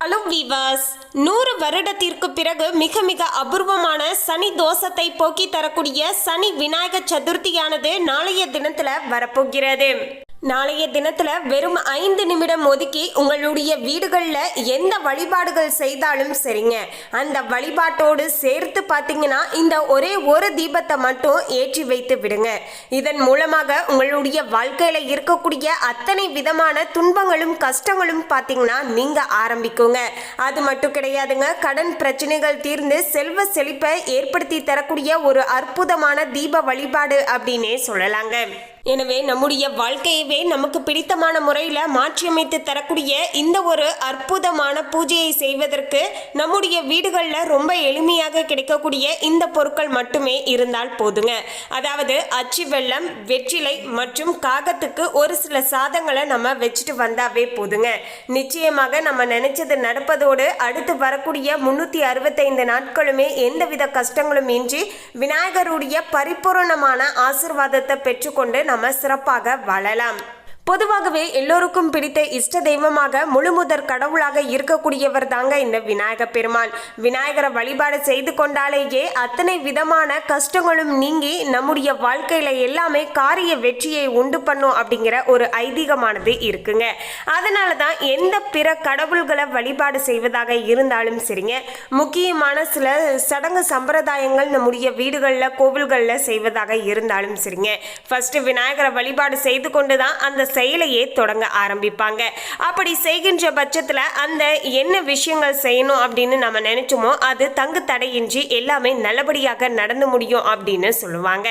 Hello viewers நூறு வருடத்திற்கு பிறகு மிக மிக அபூர்வமான சனி தோஷத்தை போக்கி தரக்கூடிய சனி விநாயகர் சதுர்த்தியானது நாளைய தினத்துல வரப்போகிறது. நாளைய தினத்துல வெறும் ஐந்து நிமிடம் ஒதுக்கி உங்களுடைய வீடுகளில் எந்த வழிபாடுகள் செய்தாலும் சரிங்க. அந்த வழிபாட்டோடு சேர்த்து பார்த்தீங்கன்னா இந்த ஒரே ஒரு தீபத்தை மட்டும் ஏற்றி வைத்து விடுங்க. இதன் மூலமாக உங்களுடைய வாழ்க்கையில இருக்கக்கூடிய அத்தனை விதமான துன்பங்களும் கஷ்டங்களும் பார்த்தீங்கன்னா நீங்க ஆரம்பிக்குங்க. அது மட்டும் கிடையாதுங்க கடன் பிரச்சனைகள் தீர்ந்து செல்வ செழிப்பை ஏற்படுத்தி தரக்கூடிய ஒரு அற்புதமான தீப வழிபாடு அப்படின்னே சொல்லலாங்க. எனவே நம்முடைய வாழ்க்கையவே நமக்கு பிடித்தமான முறையில் மாற்றியமைத்து தரக்கூடிய இந்த ஒரு அற்புதமான பூஜையை செய்வதற்கு நம்முடைய வீடுகளில் ரொம்ப எளிமையாக கிடைக்கக்கூடிய இந்த பொருட்கள் மட்டுமே இருந்தால் போதுங்க. அதாவது அச்சு வெள்ளம் வெற்றிலை மற்றும் காகத்துக்கு ஒரு சில சாதங்களை நம்ம வச்சுட்டு வந்தாவே போதுங்க. நிச்சயமாக நம்ம நினைச்சது நடப்பதோடு அடுத்து வரக்கூடிய முன்னூற்றி அறுபத்தைந்து நாட்களுமே எந்தவித கஷ்டங்களும் இன்றி விநாயகருடைய பரிபூரணமான ஆசிர்வாதத்தை பெற்றுக்கொண்டு நம்ம சிறப்பாக வளரலாம் பொதுவாகவே எல்லோருக்கும் பிடித்த இஷ்ட தெய்வமாக முழுமுதற் கடவுளாக இருக்கக்கூடியவர் தாங்க இந்த விநாயக பெருமான் விநாயகரை வழிபாடு செய்து கொண்டாலேயே அத்தனை விதமான கஷ்டங்களும் நீங்கி நம்முடைய வாழ்க்கையில எல்லாமே காரிய வெற்றியை உண்டு பண்ணும் அப்படிங்கிற ஒரு ஐதீகமானது இருக்குங்க. அதனால தான் எந்த பிற கடவுள்களை வழிபாடு செய்வதாக இருந்தாலும் சரிங்க. முக்கியமான சில சடங்கு சம்பிரதாயங்கள் நம்முடைய வீடுகளில் கோவில்களில் செய்வதாக இருந்தாலும் சரிங்க. ஃபர்ஸ்ட் விநாயகரை வழிபாடு செய்து கொண்டு தான் அந்த செயலையே தொடங்க ஆரம்பிப்பாங்க. அப்படி செய்கின்ற பட்சத்தில் அந்த என்ன விஷயங்கள் செய்யணும் அப்படின்னு நம்ம நினைச்சோமோ அது தங்கு தடையின்றி எல்லாமே நல்லபடியாக நடந்து முடியும் அப்படின்னு சொல்லுவாங்க.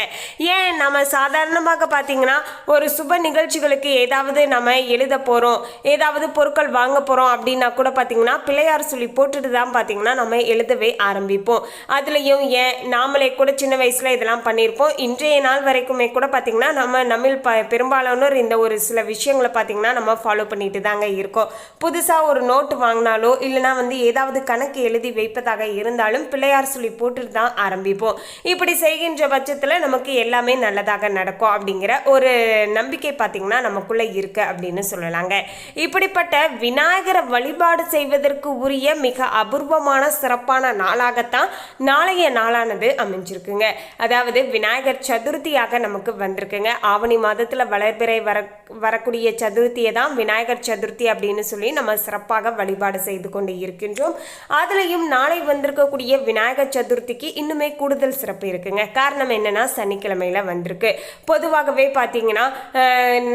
ஏன் நம்ம சாதாரணமாக பார்த்தீங்கன்னா ஒரு சுப நிகழ்ச்சிகளுக்கு ஏதாவது நம்ம எழுத போகிறோம் ஏதாவது பொருட்கள் வாங்க போகிறோம் அப்படின்னா கூட பார்த்தீங்கன்னா பிள்ளையார் சொல்லி போட்டுட்டு தான் பார்த்தீங்கன்னா நம்ம எழுதவே ஆரம்பிப்போம். அதுலேயும் ஏன் நாமளே கூட சின்ன வயசில் இதெல்லாம் பண்ணியிருப்போம் இன்றைய நாள் வரைக்குமே கூட பார்த்தீங்கன்னா நம்ம நம்ம ப பெரும்பாலானோர் இந்த ஒரு சில விஷயங்களை பார்த்தீங்கன்னா நம்ம ஃபாலோ பண்ணிட்டு தாங்க இருக்கோம். புதுசாக ஒரு நோட்டு வாங்கினாலோ இல்லைனா வந்து ஏதாவது கணக்கு எழுதி வைப்பதாக இருந்தாலும் பிள்ளையார் சொல்லி போட்டுட்டு தான் ஆரம்பிப்போம். இப்படி செய்கின்ற பட்சத்தில் நமக்கு எல்லாமே நல்லதாக நடக்கும் அப்படிங்கிற ஒரு நம்பிக்கை பார்த்தீங்கன்னா நமக்குள்ளே இருக்கு அப்படின்னு சொல்லலாங்க. இப்படிப்பட்ட விநாயகரை வழிபாடு செய்வதற்கு உரிய மிக அபூர்வமான சிறப்பான நாளாகத்தான் நாளைய நாளானது அமைஞ்சிருக்குங்க. அதாவது விநாயகர் சதுர்த்தியாக நமக்கு வந்திருக்குங்க. ஆவணி மாதத்தில் வளர்பிறை வர வரக்கூடிய சதுர்த்தியை தான் விநாயகர் சதுர்த்தி அப்படின்னு சொல்லி நம்ம சிறப்பாக வழிபாடு செய்து கொண்டு இருக்கின்றோம். அதுலேயும் நாளை வந்திருக்கக்கூடிய விநாயகர் சதுர்த்திக்கு இன்னுமே கூடுதல் சிறப்பு இருக்குங்க. காரணம் என்னன்னா சனிக்கிழமையில வந்திருக்கு. பொதுவாகவே பார்த்தீங்கன்னா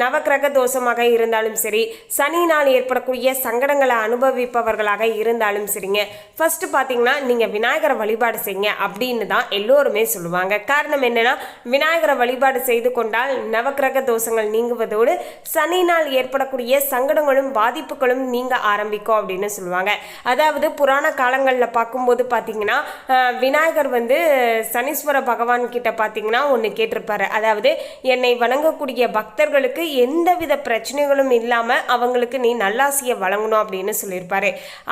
நவக்கிரக தோஷமாக இருந்தாலும் சரி சனியினால் ஏற்படக்கூடிய சங்கடங்களை அனுபவிப்பவர்களாக இருந்தாலும் சரிங்க. ஃபஸ்ட்டு பார்த்தீங்கன்னா நீங்கள் விநாயகரை வழிபாடு செய்யுங்க அப்படின்னு தான் எல்லோருமே சொல்லுவாங்க. காரணம் என்னென்னா விநாயகரை வழிபாடு செய்து கொண்டால் நவக்கிரக தோஷங்கள் நீங்குவதோடு சனினால் ஏற்படக்கூடிய சங்கடங்களும் பாதிப்புகளும் நீங்க ஆரம்பிக்கும் அப்படின்னு சொல்லுவாங்க. அதாவது புராண காலங்களில் பார்க்கும்போது பார்த்தீங்கன்னா விநாயகர் வந்து சனீஸ்வர பகவான் கிட்ட பார்த்தீங்கன்னா ஒன்று கேட்டிருப்பாரு. அதாவது என்னை வணங்கக்கூடிய பக்தர்களுக்கு எந்தவித பிரச்சனைகளும் இல்லாமல் அவங்களுக்கு நீ நல்லாசியை வழங்கணும் அப்படின்னு சொல்லியிருப்பாரு.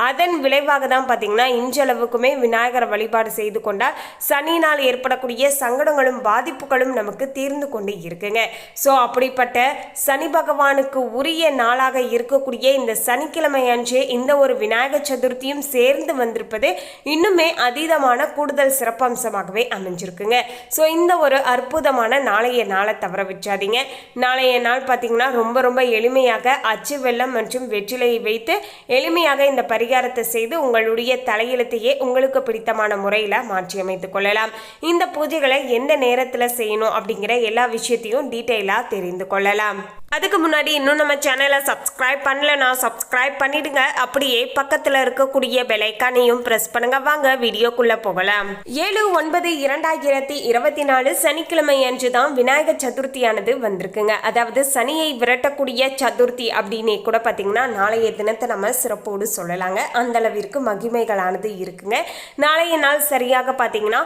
அதன் விளைவாக தான் பார்த்தீங்கன்னா இன்றளவுக்குமே விநாயகரை வழிபாடு செய்து கொண்டால் சனினால் ஏற்படக்கூடிய சங்கடங்களும் பாதிப்புகளும் நமக்கு தீர்ந்து கொண்டு இருக்குங்க. ஸோ அப்படிப்பட்ட சனி பகவானுக்கு உரிய நாளாக இருக்கக்கூடிய இந்த சனிக்கிழமை அன்று இந்த ஒரு விநாயகர் சதுர்த்தியும் சேர்ந்து வந்திருப்பது இன்னுமே அதீதமான கூடுதல் சிறப்பம்சமாகவே அமைஞ்சிருக்குங்க. ஸோ இந்த ஒரு அற்புதமான நாளைய நாளை தவற வச்சாதீங்க நாளைய நாள் பார்த்தீங்கன்னா ரொம்ப ரொம்ப எளிமையாக அச்சு வெள்ளம் மற்றும் வெற்றிலையை வைத்து எளிமையாக இந்த பரிகாரத்தை செய்து உங்களுடைய தலையெழுத்தையே உங்களுக்கு பிடித்தமான முறையில் மாற்றி அமைத்துக் கொள்ளலாம். இந்த பூஜைகளை எந்த நேரத்தில் செய்யணும் அப்படிங்கிற எல்லா விஷயத்தையும் டீட்டெயிலாக தெரிந்து கொள்ளலாம். அதுக்கு முன்னாடி இன்னும் நம்ம சேனலை சப்ஸ்கிரைப் பண்ணலனா சப்ஸ்கிரைப் பண்ணிடுங்க. அப்படியே பக்கத்தில் இருக்கக்கூடிய பெலைக்கானையும் ப்ரெஸ் பண்ணுங்க. வாங்க வீடியோக்குள்ள போகலாம். ஏழு ஒன்பது இரண்டாயிரத்தி இருபத்தி நாலு சனிக்கிழமை அன்று தான் விநாயகர் சதுர்த்தியானது வந்திருக்குங்க. அதாவது சனியை விரட்டக்கூடிய சதுர்த்தி அப்படின்னே கூட பார்த்தீங்கன்னா நாளைய தினத்தை நம்ம சிறப்போடு சொல்லலாங்க. அந்த அளவிற்கு மகிமைகளானது இருக்குங்க. நாளைய நாள் சரியாக பார்த்தீங்கன்னா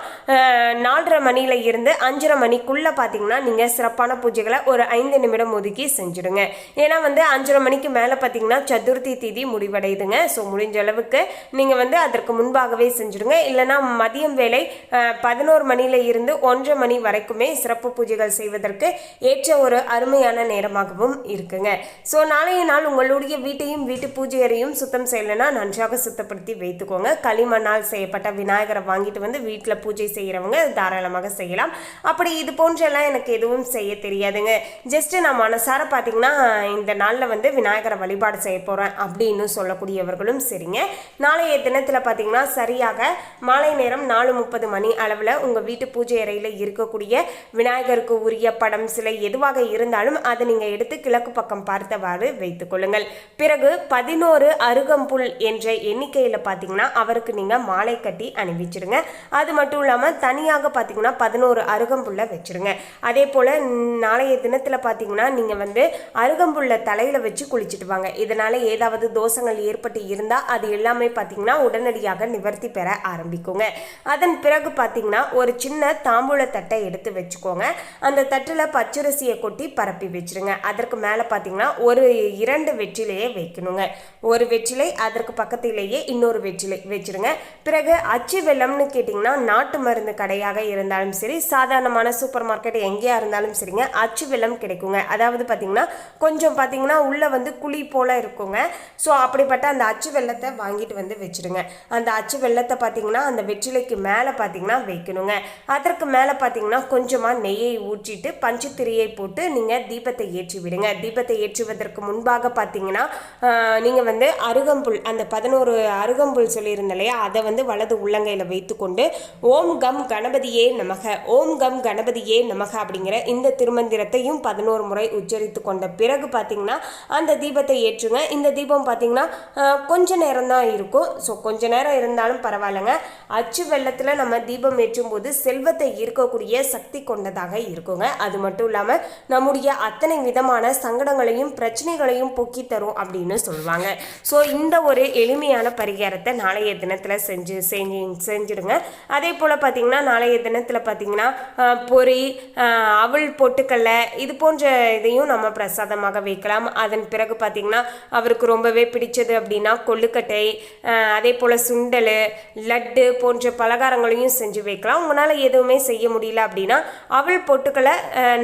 நாலரை மணியில இருந்து அஞ்சரை மணிக்குள்ள பார்த்தீங்கன்னா நீங்கள் சிறப்பான பூஜைகளை ஒரு ஐந்து நிமிடம் ஒதுக்கி செஞ்சுடுங்க. ஏன்னா வந்து அஞ்சரை மணிக்கு மேலே பார்த்தீங்கன்னா சதுர்த்தி திதி முடிவடையுதுங்க. ஸோ முடிஞ்ச அளவுக்கு நீங்கள் வந்து அதற்கு முன்பாகவே செஞ்சுடுங்க. இல்லைன்னா மதியம் வேலை பதினோரு மணியில இருந்து ஒன்றரை மணி வரைக்குமே சிறப்பு பூஜைகள் செய்வதற்கு ஏற்ற ஒரு அருமையான நேரமாகவும் இருக்குங்க. ஸோ நாளைய நாள் உங்களுடைய வீட்டையும் வீட்டு பூஜை அறையும் சுத்தம் செய்யலைன்னா நன்றாக சுத்தப்படுத்தி வைத்துக்கோங்க. களிமண்ணால் செய்யப்பட்ட விநாயகரை வாங்கிட்டு வந்து வீட்டில் பூஜை செய்கிறவங்க தாராளமாக செய்யலாம். அப்படி இது போன்றெல்லாம் எனக்கு எதுவும் செய்ய தெரியாதுங்க. ஜஸ்ட் நான் மனசார பார்த்தீங்கன்னா இந்த நாளில் வந்து விநாயகரை வழிபாடு செய்ய போகிறேன் அப்படின்னு சொல்லக்கூடியவர்களும் சரிங்க. நாளைய தினத்தில் பார்த்தீங்கன்னா சரியாக மாலை நேரம் நாலு முப்பது மணி அளவில் உங்கள் வீட்டு பூஜை அறையில் இருக்கக்கூடிய விநாயகருக்கு உரிய படம் சிலை எதுவாக இருந்தாலும் அதை நீங்கள் எடுத்து கிழக்கு பக்கம் பார்த்தவாறு வைத்துக் கொள்ளுங்கள். பிறகு பதினோரு அருகம்புல் என்ற எண்ணிக்கையில் பார்த்தீங்கன்னா அவருக்கு நீங்கள் மாலை கட்டி அணிவிச்சிடுங்க அது மட்டும் இல்லாமல் தனியாக பார்த்தீங்கன்னா பதினோரு அருகம்புல்லை வச்சிருங்க. அதே போல் நாளைய தினத்தில் பார்த்தீங்கன்னா நீங்கள் வந்து அருகம்புல்லை தலையில் வச்சு குளிச்சுட்டு வாங்க இதனால் ஏதாவது தோஷங்கள் ஏற்பட்டு இருந்தால் அது எல்லாமே பார்த்தீங்கன்னா உடனடியாக நிவர்த்தி பெற ஆரம்பிக்குங்க. அதன் பிறகு பார்த்தீங்கன்னா ஒரு சின்ன தாம்பூல தட்டை எடுத்து வச்சுக்கோங்க. அந்த தட்டில் பச்சரிசியை கொட்டி பரப்பி வச்சிருங்க. அதற்கு மேலே பார்த்தீங்கன்னா ஒரு இரண்டு வெற்றிலையே வைக்கணுங்க. ஒரு வெற்றிலை அதற்கு பக்கத்திலேயே இன்னொரு வெற்றிலை வச்சுருங்க. பிறகு அச்சு வெள்ளம்னு கேட்டிங்கன்னா நாட்டு மருந்து கடையாக இருந்தாலும் சரி சாதாரணமான சூப்பர் மார்க்கெட் எங்கேயா இருந்தாலும் சரிங்க அச்சு வெள்ளம் கிடைக்குங்க. அதாவது பார்த்தீங்கன்னா கொஞ்சம் பார்த்தீங்கன்னா உள்ளே வந்து குழி போல் இருக்குங்க. ஸோ அப்படிப்பட்ட அந்த அச்சு வெள்ளத்தை வாங்கிட்டு வந்து வச்சுடுங்க அந்த அச்சு வெள்ளத்தை பார்த்தீங்கன்னா அந்த வெற்றிலைக்கு மேலே பார்த்தீங்கன்னா வைக்கணுங்க. அதற்கு மேலே பார்த்தீங்கன்னா கொஞ்சமாக நெய்யை ஊற்றிட்டு பஞ்சுத்திரியை போட்டு நீங்கள் தீபத்தை ஏற்றி விடுங்க. தீபத்தை ஏற்றுவதற்கு முன்பாக பார்த்தீங்கன்னா நீங்கள் வந்து அருகம்புல் அந்த பதினோரு அருகம்புல் சொல்லியிருந்த இல்லையா அதை வந்து வலது உள்ளங்கையில் வைத்துக்கொண்டு ஓம் கம் கணபதியே நமக ஓம் கம் கணபதியே நமக அப்படிங்கிற இந்த திருமந்திரத்தையும் பதினோரு முறை உச்சரி உச்சரித்து கொண்ட பிறகு பார்த்தீங்கன்னா அந்த தீபத்தை ஏற்றுங்க. இந்த தீபம் பார்த்தீங்கன்னா கொஞ்ச நேரம் தான் இருக்கும். ஸோ கொஞ்ச நேரம் இருந்தாலும் பரவாயில்லைங்க. அச்சு வெள்ளத்தில் நம்ம தீபம் ஏற்றும் போது செல்வத்தை ஈர்க்கக்கூடிய சக்தி கொண்டதாக இருக்குங்க. அது மட்டும் இல்லாமல் நம்முடைய அத்தனை விதமான சங்கடங்களையும் பிரச்சனைகளையும் போக்கி தரும் அப்படின்னு சொல்லுவாங்க. ஸோ இந்த ஒரு எளிமையான பரிகாரத்தை நாளைய தினத்தில் செஞ்சு செஞ்சு செஞ்சிடுங்க. அதே போல் பார்த்தீங்கன்னா நாளைய தினத்தில் பார்த்தீங்கன்னா பொறி பொரி ஆஹ், பொட்டுக்கல்லை இது போன்ற இதையும் நம்ம பிரசாதமாக வைக்கலாம். அதன் பிறகு பார்த்தீங்கன்னா அவருக்கு ரொம்பவே பிடிச்சது அப்படின்னா கொள்ளுக்கட்டை அதே போல் சுண்டல் லட்டு போன்ற பலகாரங்களையும் செஞ்சு வைக்கலாம். உங்களால் எதுவுமே செய்ய முடியல அப்படின்னா அவள் பொட்டுக்களை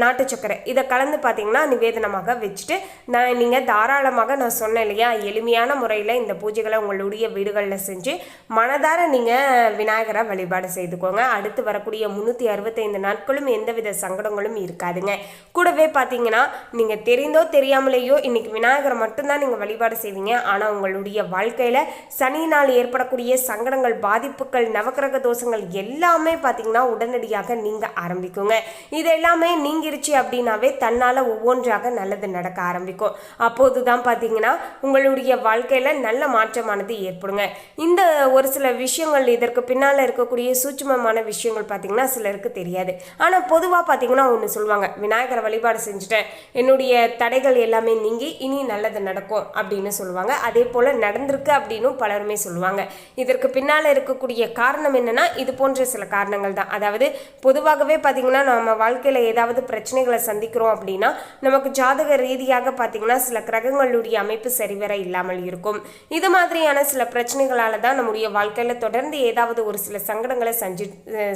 நாட்டு சக்கரை இதை கலந்து பார்த்தீங்கன்னா நிவேதனமாக வச்சுட்டு நான் நீங்கள் தாராளமாக நான் சொன்னேன் இல்லையா எளிமையான முறையில் இந்த பூஜைகளை உங்களுடைய வீடுகளில் செஞ்சு மனதார நீங்கள் விநாயகரை வழிபாடு செய்துக்கோங்க. அடுத்து வரக்கூடிய முந்நூற்றி அறுபத்தைந்து நாட்களும் எந்தவித சங்கடங்களும் இருக்காதுங்க. கூடவே பார்த்தீங்கன்னா நீங்கள் தெரிந்தோ தெரியாமலேயோ இன்னைக்கு விநாயகரை மட்டும்தான் நீங்கள் வழிபாடு செய்வீங்க. ஆனால் உங்களுடைய வாழ்க்கையில் சனியினால் ஏற்படக்கூடிய சங்கடங்கள் பாதிப்புகள் நவக்கிரக தோஷங்கள் எல்லாமே பார்த்தீங்கன்னா உடனடியாக நீங்க ஆரம்பிக்குங்க. இது எல்லாமே நீங்கிருச்சு அப்படின்னாவே தன்னால் ஒவ்வொன்றாக நல்லது நடக்க ஆரம்பிக்கும். அப்போது தான் பார்த்தீங்கன்னா உங்களுடைய வாழ்க்கையில் நல்ல மாற்றமானது ஏற்படுங்க. இந்த ஒரு சில விஷயங்கள் இதற்கு பின்னால் இருக்கக்கூடிய சூட்சுமமான விஷயங்கள் பார்த்தீங்கன்னா சிலருக்கு தெரியாது. ஆனால் பொதுவாக பார்த்தீங்கன்னா ஒன்று சொல்லுவாங்க விநாயகரை வழிபாடு செஞ்சுட்டேன். என்னுடைய தடைகள் எல்லாமே நீங்கி இனி நல்லது நடக்கும் அப்படின்னு சொல்லுவாங்க. அதே போல் நடந்திருக்கு அப்படின்னு பலருமே சொல்லுவாங்க. இதற்கு பின்னால் இருக்கக்கூடிய காரணம் என்னென்னா இது போன்ற சில காரணங்கள் தான். அதாவது பொதுவாகவே பார்த்திங்கன்னா நம்ம வாழ்க்கையில் ஏதாவது பிரச்சனைகளை சந்திக்கிறோம் அப்படின்னா நமக்கு ஜாதக ரீதியாக பார்த்தீங்கன்னா சில கிரகங்களுடைய அமைப்பு சரிவர இல்லாமல் இருக்கும். இது மாதிரியான சில பிரச்சனைகளால் தான் நம்முடைய வாழ்க்கையில் தொடர்ந்து ஏதாவது ஒரு சில சங்கடங்களை சஞ்சி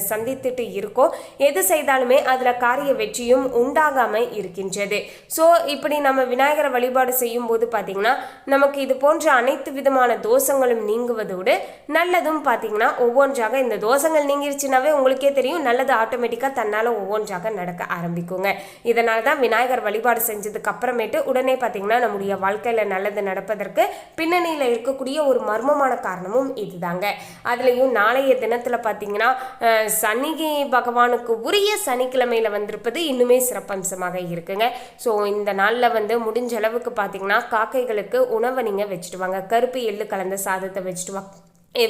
சந்தித்துட்டு இருக்கோம். எது செய்தாலுமே அதில் காரிய வெற்றியும் உண்டாகாமல் இருக்கின்றது. ஸோ இப்படி நம்ம விநாயகரை வழிபாடு செய்யும் போது பார்த்தீங்கன்னா நமக்கு இது போன்ற அனைத்து விதமான தோஷங்களும் நீங்குவதோடு நல்லதும் பார்த்தீங்கன்னா ஒவ்வொன்றாக இந்த தோஷங்கள் நீங்கிருச்சுனாவே உங்களுக்கே தெரியும் நல்லது ஆட்டோமேட்டிக்காக தன்னால் ஒவ்வொன்றாக நடக்க ஆரம்பிக்குங்க. இதனால தான் விநாயகர் வழிபாடு செஞ்சதுக்கு அப்புறமேட்டு உடனே பார்த்தீங்கன்னா நம்முடைய வாழ்க்கையில் நல்லது நடப்பதற்கு பின்னணியில் இருக்கக்கூடிய ஒரு மர்மமான காரணமும் இதுதாங்க. அதுலேயும் நாளைய தினத்தில் பார்த்தீங்கன்னா சனி பகவானுக்கு உரிய சனிக்கிழமையில் வந்திருப்பது இன்னுமே சிறப்பம்சமாக இருக்குங்க. ஸோ இந்த நாளில் வந்து முடிஞ்ச அளவுக்கு பார்த்தீங்கன்னா காக்கைகளுக்கு உணவை நீங்கள் வச்சுட்டு வாங்க. கருப்பு எள்ளு கலந்த சாதத்தை வச்சுட்டு வா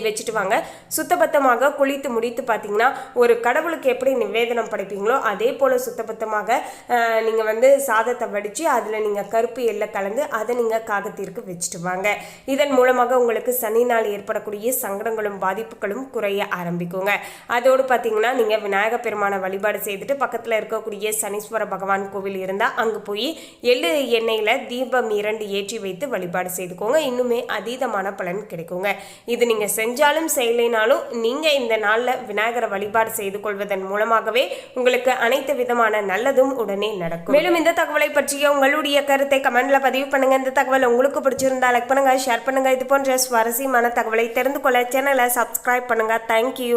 வச்சுட்டு வாங்க. சுத்தபத்தமாக குளித்து முடித்து பார்த்தீங்கன்னா ஒரு கடவுளுக்கு எப்படி நிவேதனம் படைப்பீங்களோ அதே போல் சுத்தபத்தமாக நீங்கள் வந்து சாதத்தை வடித்து அதில் நீங்கள் கருப்பு எள்ளை கலந்து அதை நீங்கள் காகத்திற்கு வச்சுட்டு வாங்க. இதன் மூலமாக உங்களுக்கு சனி நாள் ஏற்படக்கூடிய சங்கடங்களும் பாதிப்புகளும் குறைய ஆரம்பிக்குங்க. அதோடு பார்த்தீங்கன்னா நீங்கள் விநாயக பெருமானை வழிபாடு செய்துட்டு பக்கத்தில் இருக்கக்கூடிய சனீஸ்வர பகவான் கோவில் இருந்தால் அங்கே போய் எள்ளு எண்ணெயில் தீபம் இரண்டு ஏற்றி வைத்து வழிபாடு செய்துக்கோங்க. இன்னுமே அதீதமான பலன் கிடைக்குங்க. இது நீங்கள் செஞ்சாலும் செய்யலைனாலும் நீங்கள் இந்த நாளில் விநாயகரை வழிபாடு செய்து கொள்வதன் மூலமாகவே உங்களுக்கு அனைத்து விதமான நல்லதும் உடனே நடக்கும். மேலும் இந்த தகவலை பற்றிய உங்களுடைய கருத்தை கமெண்ட்ல பதிவு பண்ணுங்க. இந்த தகவல் உங்களுக்கு பிடிச்சிருந்தா லைக் பண்ணுங்க ஷேர் பண்ணுங்க. இது போன்ற சுவாரஸ்யமான தகவலை தெரிந்து கொள்ள சேனலை சப்ஸ்கிரைப் பண்ணுங்க. தேங்க்யூ